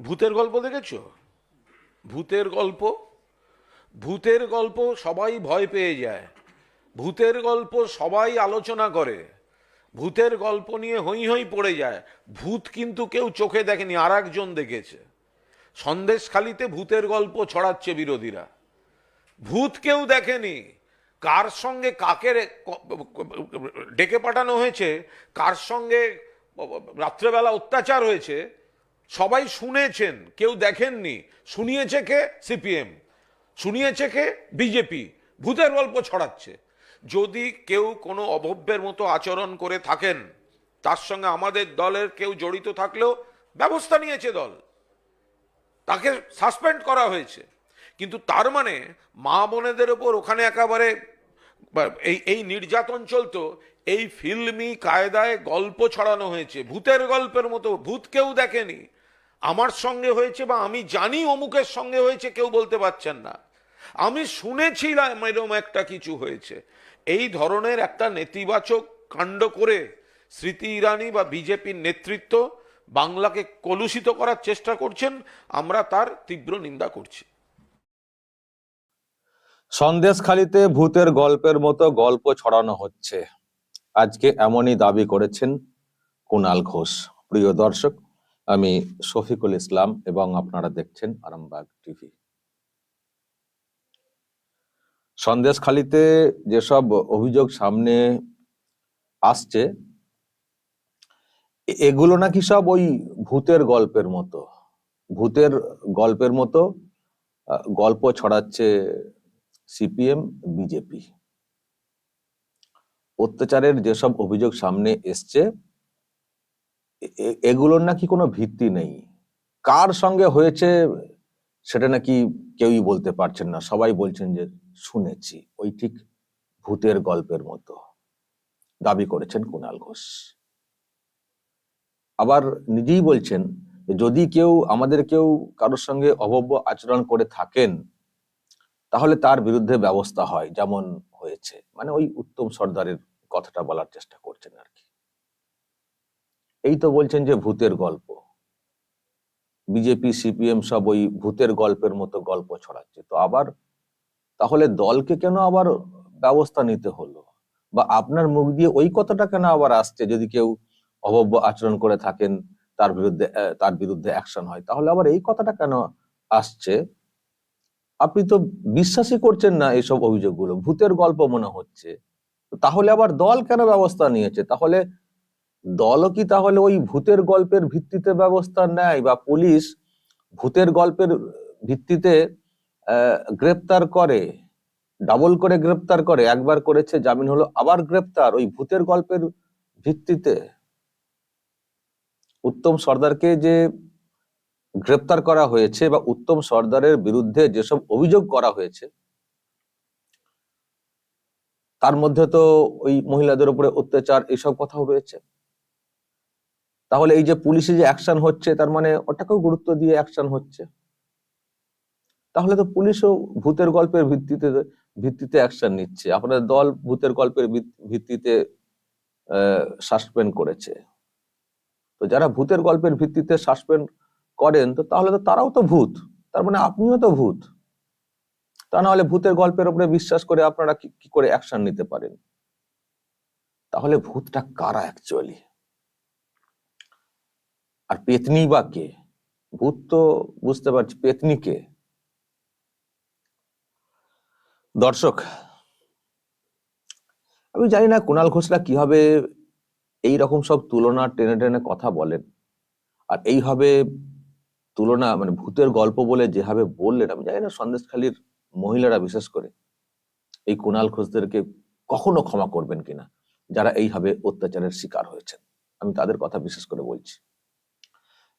ভূতের গল্প দেখেছ? ভূতের গল্প? ভূতের গল্প সবাই ভয় পেয়ে যায়। ভূতের গল্প সবাই আলোচনা করে। ভূতের গল্প নিয়ে হই হই পড়ে যায়। ভূত কিন্তু কেউ চোখে দেখেনি আর একজন দেখেছে। সন্দেশখালিতে ভূতের গল্প ছড়াচ্ছে বিরোধীরা। ভূত কেউ দেখেনি। কার সঙ্গে কাকে ডেকে পাঠানো হয়েছে? কার সঙ্গে রাত্রেবেলা অত্যাচার হয়েছে? সবাই শুনেছেন, কেউ দেখেননি। শুনিয়েছে কে? সিপিএম। শুনিয়েছে কে? বিজেপি। ভূতের গল্প ছড়াচ্ছে। যদি কেউ কোনো অভব্যের মতো আচরণ করে থাকেন, তার সঙ্গে আমাদের দলের কেউ জড়িত থাকলেও ব্যবস্থা নিয়েছে দল। তাকে সাসপেন্ড করা হয়েছে। কিন্তু তার মানে মা বোনেদের ওপর ওখানে একেবারে, এই এই নির্যাতন চলতো, এই ফিল্মি কায়দায় গল্প ছড়ানো হয়েছে। ভূতের গল্পের মতো ভূত কেউ দেখেনি। আমার সঙ্গে হয়েছে বা আমি জানি অমুকের সঙ্গে হয়েছে, কেউ বলতে পারছেন না। আমি শুনেছিলাম এরকম একটা কিছু হয়েছে। এই ধরনের একটা নেতিবাচক কাণ্ড করে স্মৃতি ইরানি বা বিজেপির নেতৃত্ব বাংলাকে কলুষিত করার চেষ্টা করছেন, আমরা তার তীব্র নিন্দা করছি। সন্দেশখালিতে ভূতের গল্পের মতো গল্প ছড়ানো হচ্ছে। আজকে এমনই দাবি করেছেন কুনাল ঘোষ। প্রিয় দর্শক আমি শফিকুল ইসলাম এবং আপনারা দেখছেন আরামবাগ টিভি। সন্দেশখালিতে যেসব অভিযোগ সামনে আসছে এগুলো নাকি সব ওই ভূতের গল্পের মতো। ভূতের গল্পের মতো গল্প ছড়াচ্ছে সিপিএম, বিজেপি। অত্যাচারের যেসব অভিযোগ সামনে এসছে এগুলোর নাকি কোনো ভিত্তি নেই। কার সঙ্গে হয়েছে সেটা নাকি কেউই বলতে পারছেন না। সবাই বলছেন যে শুনেছি, ওই ঠিক ভূতের গল্পের মতো। দাবি করেছেন কুণাল ঘোষ। আবার নিজেই বলছেন যদি কেউ আমাদের কেউ কারোর সঙ্গে অভব্য আচরণ করে থাকেন, তাহলে তার বিরুদ্ধে ব্যবস্থা হয়, যেমন হয়েছে। মানে ওই উত্তম সর্দারের কথাটা বলার চেষ্টা করছেন আর কি। এই তো বলছেন যে ভূতের গল্প। বিজেপি, সিপিএম সব ওই ভূতের গল্পের মতো গল্প ছড়াচ্ছে। তো আবার তাহলে দলকে কেন আবার ব্যবস্থা নিতে হলো? বা আপনার মুখ দিয়ে ওই কথাটা কেন আবার আসছে যদি কেউ অভব্য আচরণ করে থাকেন, তার বিরুদ্ধে তার বিরুদ্ধে অ্যাকশন হয়? তাহলে আবার এই কথাটা কেন আসছে? আপনি তো বিশ্বাসই করছেন না এইসব অভিযোগগুলো। ভূতের গল্প মনে হচ্ছে। তাহলে আবার দল কেন ব্যবস্থা নিয়েছে? তাহলে দলও কি তাহলে ওই ভূতের গল্পের ভিত্তিতে ব্যবস্থা নেয় বা পুলিশ ভূতের গল্পের ভিত্তিতে গ্রেপ্তার করে ডাবল করে গ্রেপ্তার করে? একবার করেছে, জামিন হলো, আবার গ্রেপ্তার ওই ভূতের গল্পের ভিত্তিতে? উত্তম সর্দারকে যে গ্রেপ্তার করা হয়েছে বা উত্তম সর্দারের বিরুদ্ধে যেসব অভিযোগ করা হয়েছে, তার মধ্যে তো ওই মহিলাদের উপরে অত্যাচার এইসব কথাও রয়েছে। তাহলে এই যে পুলিশে যে অ্যাকশন হচ্ছে, তার মানে ওটাকেও গুরুত্ব দিয়ে অ্যাকশন হচ্ছে। তাহলে তো পুলিশও ভূতের গল্পের ভিত্তিতে ভিত্তিতে অ্যাকশন নিচ্ছে। আপনাদের দল ভূতের গল্পের ভিত- ভিত্তিতে সাসপেন্ড করেছে। তো যারা ভূতের গল্পের ভিত্তিতে সাসপেন্ড করেন, তো তাহলে তো তারাও তো ভূত। তার মানে আপনিও তো ভূত। তা না হলে ভূতের গল্পের উপরে বিশ্বাস করে আপনারা কি করে অ্যাকশন নিতে পারেন? তাহলে ভূতটা কারা অ্যাকচুয়ালি আর পেতনি বা কে? ভূত তো বুঝতে পারছি, পেতনি কে? দর্শক, আমি জানি না কুণাল ঘোষরা কীভাবে এই রকম সব তুলনা টেনে টেনে কথা বলেন। আর এইভাবে তুলনা মানে ভূতের গল্প বলে যেভাবে বললেন, আমি জানি না সন্দেশখালীর মহিলারা বিশেষ করে এই কুণাল ঘোষদেরকে কখনো ক্ষমা করবেন কিনা, যারা এইভাবে অত্যাচারের শিকার হয়েছেন। আমি তাদের কথা বিশেষ করে বলছি।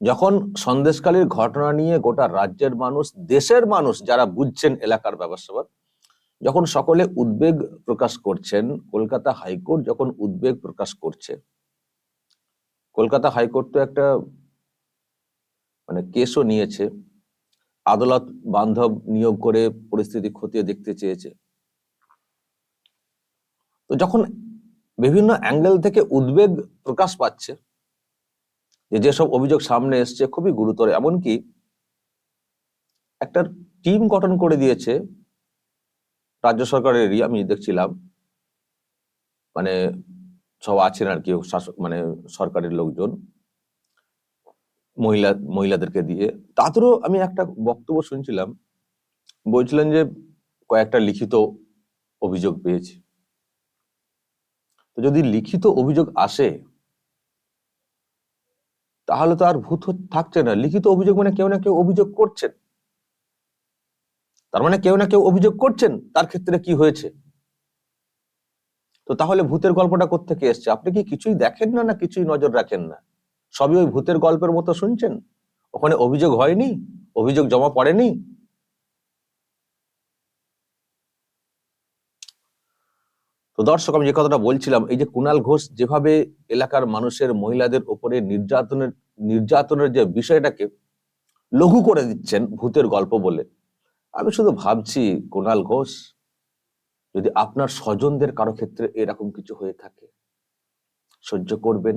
যখন সন্দেশকালীর ঘটনা নিয়ে গোটা রাজ্যের মানুষ, দেশের মানুষ যারা বুঝছেন এলাকার ব্যবসা যখন সকলে উদ্বেগ প্রকাশ করছেন, কলকাতা হাইকোর্ট যখন উদ্বেগ প্রকাশ করছে, কলকাতা হাইকোর্ট তো একটা মানে কেসও নিয়েছে, আদালত বান্ধব নিয়োগ করে পরিস্থিতি খতিয়ে দেখতে চেয়েছে। তো যখন বিভিন্ন অ্যাঙ্গেল থেকে উদ্বেগ প্রকাশ পাচ্ছে যে যেসব অভিযোগ সামনে এসছে খুবই গুরুতর, এমনকি একটা টিম গঠন করে দিয়েছে, রাজ্য সরকারেরই আমি দেখছিলাম। মানে সব আছেন আর কি, শাসক মানে সরকারের লোকজন, মহিলা, মহিলাদেরকে দিয়ে। তাদেরও আমি একটা বক্তব্য শুনছিলাম, বলছিলেন যে কয়েকটা লিখিত অভিযোগ পেয়েছি। তো যদি লিখিত অভিযোগ আসে তাহলে তো আর ভূত থাকছে না। লিখিত অভিযোগ মানে কেউ না কেউ অভিযোগ করছেন। তার মানে কেউ না কেউ অভিযোগ করছেন, তার ক্ষেত্রে কি হয়েছে? তো তাহলে ভূতের গল্পটা কোত্থেকে এসছে? আপনি কি কিছুই দেখেন না না কিছুই নজর রাখেন না? সবই ওই ভূতের গল্পের মতো শুনছেন? ওখানে অভিযোগ হয়নি? অভিযোগ জমা পড়েনি? তো দর্শক, আমি যে কথাটা বলছিলাম, এই যে কুণাল ঘোষ যেভাবে এলাকার মানুষের মহিলাদের উপরে নির্যাতনের নির্যাতনের যে বিষয়টাকে লঘু করে দিচ্ছেন ভূতের গল্প বলে, আমি শুধু ভাবছি কুণাল ঘোষ, যদি আপনার স্বজনদের কারও ক্ষেত্রে এরকম কিছু হয়ে থাকে, সহ্য করবেন,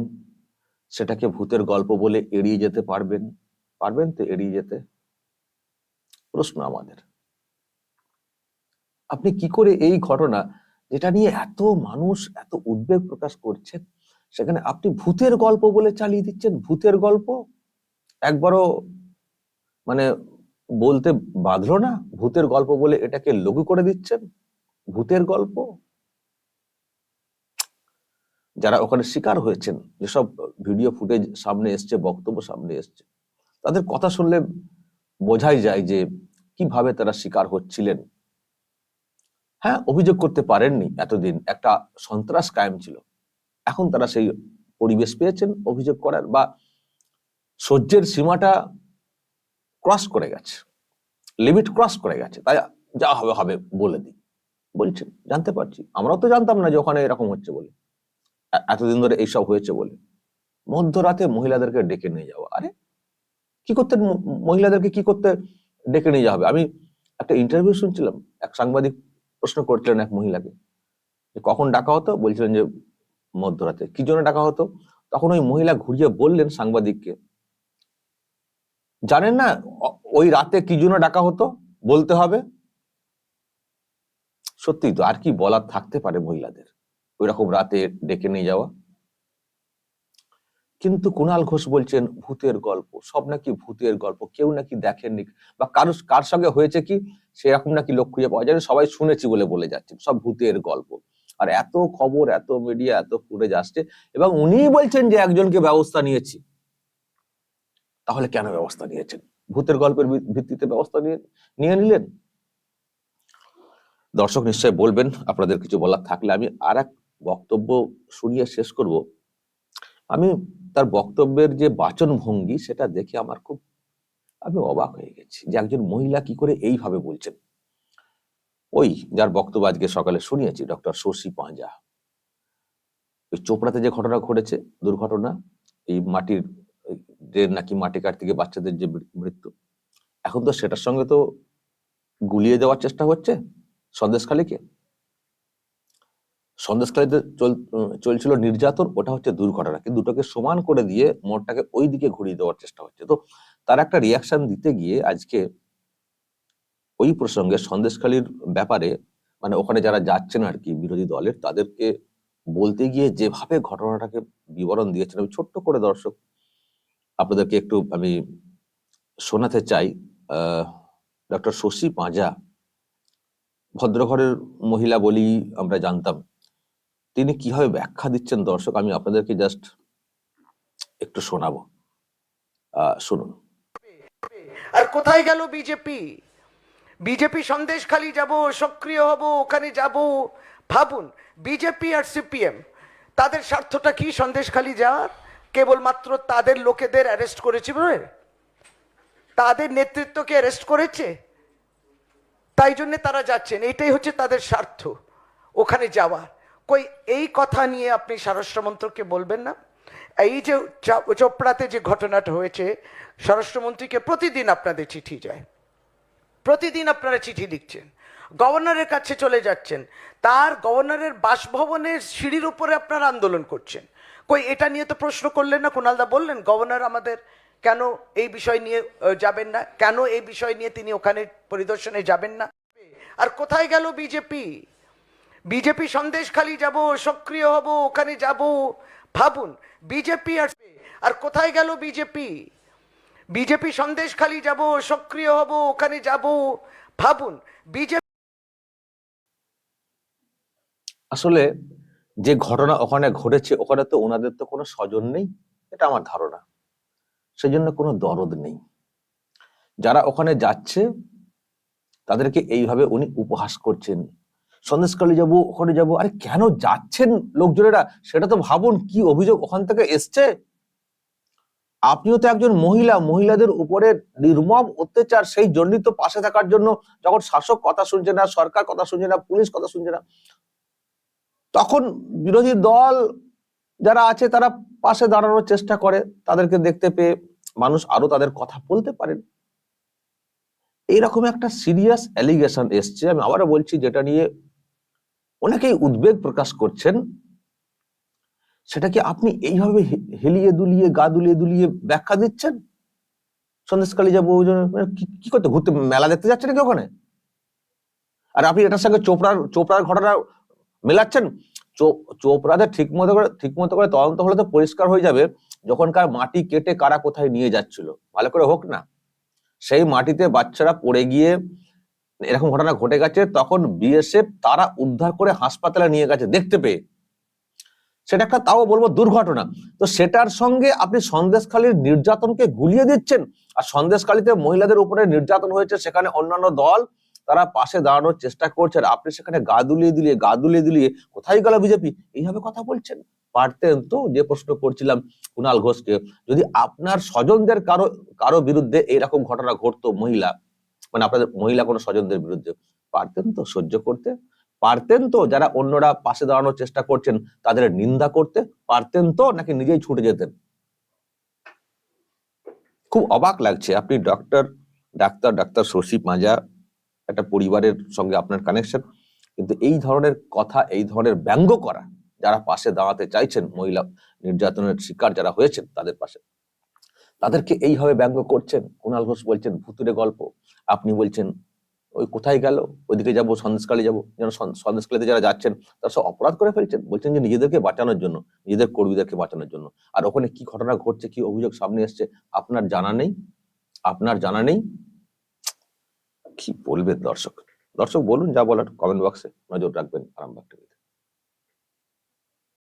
সেটাকে ভূতের গল্প বলে এড়িয়ে যেতে পারবেন পারবেন তো এড়িয়ে যেতে? প্রশ্ন আমাদের। আপনি কি করে এই ঘটনা যেটা নিয়ে এত মানুষ এত উদ্বেগ প্রকাশ করছেন সেখানে আপনি ভূতের গল্প বলে চালিয়ে দিচ্ছেন, ভূতের গল্প? একবারও মানে বলতে বাঁধলো না? ভূতের গল্প বলে এটাকে লঘু করে দিচ্ছেন? ভূতের গল্প? যারা ওখানে শিকার হয়েছেন, যেসব ভিডিও ফুটেজ সামনে এসছে, বক্তব্য সামনে এসছে, তাদের কথা শুনলে বোঝাই যায় যে কীভাবে তারা শিকার হচ্ছিলেন। হ্যাঁ অভিযোগ করতে পারেননি এতদিন। একটা সন্ত্রাস কায়েম ছিল। এখন তারা সেই পরিবেশ পেয়েছেন, অভিযোগ করার বা সহ্যের সীমাটা ক্রস করে গেছে। লিমিট ক্রস করে গেছে। তাই যা হবে হবে বলে দিই। বলছেন, জানতে পারছি। আমরাও তো জানতাম না যে ওখানে এরকম হচ্ছে বলে। এতদিন ধরে এইসব হয়েছে বলে। মধ্যরাতে মহিলাদেরকে ডেকে নিয়ে যাওয়া। আরে, কি করতে মহিলাদেরকে কি করতে ডেকে নিয়ে যাওয়া হবে? আমি একটা ইন্টারভিউ শুনছিলাম, এক সাংবাদিক প্রশ্ন করছিলেন এক মহিলাকে যে, কখন ডাকা হতো? বলছিলেন যে, মধ্যরাতে। কি জন্য ডাকা হতো? তখন ওই মহিলা ঘুরিয়ে বললেন সাংবাদিককে, জানেন না ওই রাতে কি জন্য ডাকা হতো? বলতে হবে? সত্যি তো, আর কি বলার থাকতে পারে মহিলাদের। ওই রকম রাতে ডেকে নিয়ে যাওয়া। কিন্তু কুণাল ঘোষ বলছেন, ভূতের গল্প, সব নাকি ভূতের গল্প, কেউ নাকি দেখেননি বা কারও, কার সঙ্গে হয়েছে কি? সেরকম নাকি লোক খুঁজে পাওয়া যায় সবাই শুনেছি বলে বলে যাচ্ছে, সব ভূতের গল্প। আর এত খবর, এত মিডিয়া এত ফুটেজ আসছে এবং উনি বলছেন যে, একজনকে ব্যবস্থা নিয়েছি। তাহলে কেন ব্যবস্থা নিয়েছেন? ভূতের গল্পের ভিত্তিতে ব্যবস্থা নিয়ে নিয়ে নিলেন? দর্শক নিশ্চয় বলবেন, আপনাদের কিছু বলার থাকলে আমি আর এক বক্তব্য শুনিয়ে শেষ করব। আমি তার বক্তব্যের যে বাচন ভঙ্গি সেটা দেখে আমার খুব, আমি অবাক হয়ে গেছি যে একজন মহিলা কি করে এইভাবে বলছেন। ওই যার বক্তব্য আজকে সকালে শুনিয়েছি, ডক্টর শশী পাঁজা। ওই চোপড়াতে যে ঘটনা ঘটেছে, দুর্ঘটনা, এই মাটির নাকি মাটি কাটতে গিয়ে বাচ্চাদের যে মৃত্যু, এখন তো সেটার সঙ্গে তো গুলিয়ে দেওয়ার চেষ্টা হচ্ছে সন্দেশখালীকে উম, চলছিল নির্যাতন ওটা হচ্ছে দুর্ঘটনা। কিন্তু দুটোকে সমান করে দিয়ে মোড়টাকে ওই দিকে ঘুরিয়ে দেওয়ার চেষ্টা হচ্ছে। তো তার একটা রিয়াকশন দিতে গিয়ে আজকে ওই প্রসঙ্গে সন্দেশখালীর ব্যাপারে মানে ওখানে যারা যাচ্ছেন আর কি বিরোধী দলের তাদেরকে বলতে গিয়ে যেভাবে ঘটনাটাকে বিবরণ দিয়েছেন আমি ছোট্ট করে দর্শক আপনাদেরকে একটু আমি শোনাতে চাই। ডক্টর শশী পাঁজা ভদ্রঘরের মহিলা বলি আমরা জানতাম তিনি কীভাবে ব্যাখ্যা দিচ্ছেন দর্শক? আমি আপনাদেরকে জাস্ট একটু শোনাবো। শুনুন। আর কোথায় গেল বিজেপি? বিজেপি সন্দেশখালি যাব, সক্রিয় হব, ওখানে যাব। ভাবুন, বিজেপি আর সিপিএম, তাদের স্বার্থটা কি সন্দেশখালি যাওয়ার কেবলমাত্র তাদের লোকেদের অ্যারেস্ট করেছে বলে? তাদের নেতৃত্বকে অ্যারেস্ট করেছে? তাই জন্য তারা যাচ্ছেন, এটাই হচ্ছে তাদের স্বার্থ, ওখানে যাওয়ার। কই, এই কথা নিয়ে আপনি স্বরাষ্ট্রমন্ত্রকে বলবেন না? এই যে চোপড়াতে যে ঘটনাটা হয়েছে, স্বরাষ্ট্রমন্ত্রীকে প্রতিদিন আপনাদের চিঠি যায়। প্রতিদিন আপনারা চিঠি লিখছেন। গভর্নরের কাছে চলে যাচ্ছেন। তার গভর্নরের বাসভবনের সিঁড়ির উপরে আপনারা আন্দোলন করছেন। কই, এটা নিয়ে তো প্রশ্ন করলেন না, কুণালদা বললেন, গভর্নর আমাদের কেন এই বিষয় নিয়ে যাবেন না? কেন এই বিষয় নিয়ে তিনি ওখানে পরিদর্শনে যাবেন না? আর কোথায় গেল বিজেপি? বিজেপি সন্দেশখালি যাব, সক্রিয় হব, ওখানে যাব। ভাবুন, বিজেপি আর আর কোথায় গেল বিজেপি? বিজেপি সন্দেশখালি যাব, সক্রিয় হব, ওখানে যাব। ভাবুন, বিজেপি আসলে যে ঘটনা ওখানে ঘটেছে, ওখানে তো ওনাদের তো কোনো স্বজন নেই, এটা আমার ধারণা। সেই জন্য কোনো দরদ নেই। যারা ওখানে যাচ্ছে, তাদেরকে এইভাবে উনি উপহাস করছেন। সন্দেশকালী যাব, ওখানে যাব। আরে কেন যাচ্ছেন লোকজনেরা? সেটা তো ভাবুন, কি অভিযোগ ওখান থেকে এসছে? আপনিও তো একজন মহিলা, মহিলাদের উপরে নির্মম অত্যাচার, সেই জন্যই তো পাশে থাকার জন্য যখন শাসক কথা শুনছে না, সরকার কথা শুনছে না, পুলিশ কথা শুনছে না, তখন বিরোধী দল যারা আছে তারা পাশে দাঁড়ানোর চেষ্টা করে, তাদেরকে দেখতে পেয়ে মানুষ আরও তাদের কথা বলতে পারেন। এইরকম একটা সিরিয়াস অ্যালিগেশন এসছে, আমি আবারও বলছি, যেটা নিয়ে অনেকেই উদ্বেগ প্রকাশ করছেন, সেটাকে আপনি এইভাবে হেলিয়ে দুলিয়ে, গা দুলিয়ে দুলিয়ে ব্যাখ্যা দিচ্ছেন? সন্দেশকালী যাব ওই জন্য মানে কি- কি করতে, ঘুরতে, মেলা দেখতে যাচ্ছে নাকি ওখানে? আর আপনি এটার সঙ্গে চোপড়ার চোপড়ার ঘটনা মেলাচ্ছেন? চোপড়াদের ঠিক মতো করে, ঠিক মতো করে তদন্ত হলে তো পরিষ্কার হয়ে যাবে যখনকার মাটি কেটে কারা কোথায় নিয়ে যাচ্ছিল। ভালো করে হোক না। সেই মাটিতে বাচ্চারা পড়ে গিয়ে এরকম ঘটনা ঘটে গেছে, তখন বিএসএফ তারা উদ্ধার করে হাসপাতালে নিয়ে গেছে, দেখতে পেয়ে। সেটা একটা তাও বলব দুর্ঘটনা। তো সেটার সঙ্গে আপনি সন্দেশখালীর নির্যাতনকে গুলিয়ে দিচ্ছেন, আর সন্দেশখালীতে মহিলাদের উপরে নির্যাতন হয়েছে, সেখানে অন্যান্য দল তারা পাশে দাঁড়ানোর চেষ্টা করছে আর আপনি সেখানে গা দুলিয়ে দিলিয়ে, গা দুলিয়ে দিলিয়ে কোথায় গেল বিজেপি? এইভাবে কথা বলছেন। পারতেন তো যে প্রশ্ন করছিলাম কুণাল ঘোষকে। যদি আপনার স্বজনদের কারও কারও বিরুদ্ধে এইরকম ঘটনা ঘটতো মহিলা মানে আপনাদের মহিলা কোনো স্বজনদের বিরুদ্ধে। পারতেন তো সহ্য করতে, পারতেন তো যারা অন্যরা পাশে দাঁড়ানোর চেষ্টা করছেন, তাদের নিন্দা করতে, পারতেন তো নাকি নিজেই ছুটে যেতেন। খুব অবাক লাগছে, আপনি ডক্টর ডাক্তার ডাক্তার শশী মাজা একটা পরিবারের সঙ্গে আপনার কানেকশন কিন্তু এই ধরনের কথা, এই ধরনের ব্যঙ্গ করা, যারা পাশে দাঁড়াতে চাইছেন, মহিলা নির্যাতনের শিকার যারা হয়েছেন, তাদের পাশে। তাদেরকে এইভাবে ব্যঙ্গ করছেন। কুণাল ঘোষ বলছেন ভুতুরে গল্প। আপনি বলছেন, ওই কোথায় গেল? ওইদিকে যাব সন্দেশকালী যাব। যেন সন- সন্দেশকালীতে যারা যাচ্ছেন, তারা সব অপরাধ করে ফেলছেন। বলছেন যে নিজেদেরকে বাঁচানোর জন্য, নিজেদের কর্মীদেরকে বাঁচানোর জন্য। আর ওখানে কি ঘটনা ঘটছে, কি অভিযোগ সামনে এসছে, আপনার জানা নেই? আপনার জানা নেই? কি বলবেন দর্শক? দর্শক, বলুন যা বলার কমেন্ট বক্সে নজর রাখবেন আরামবাগ টিভিতে।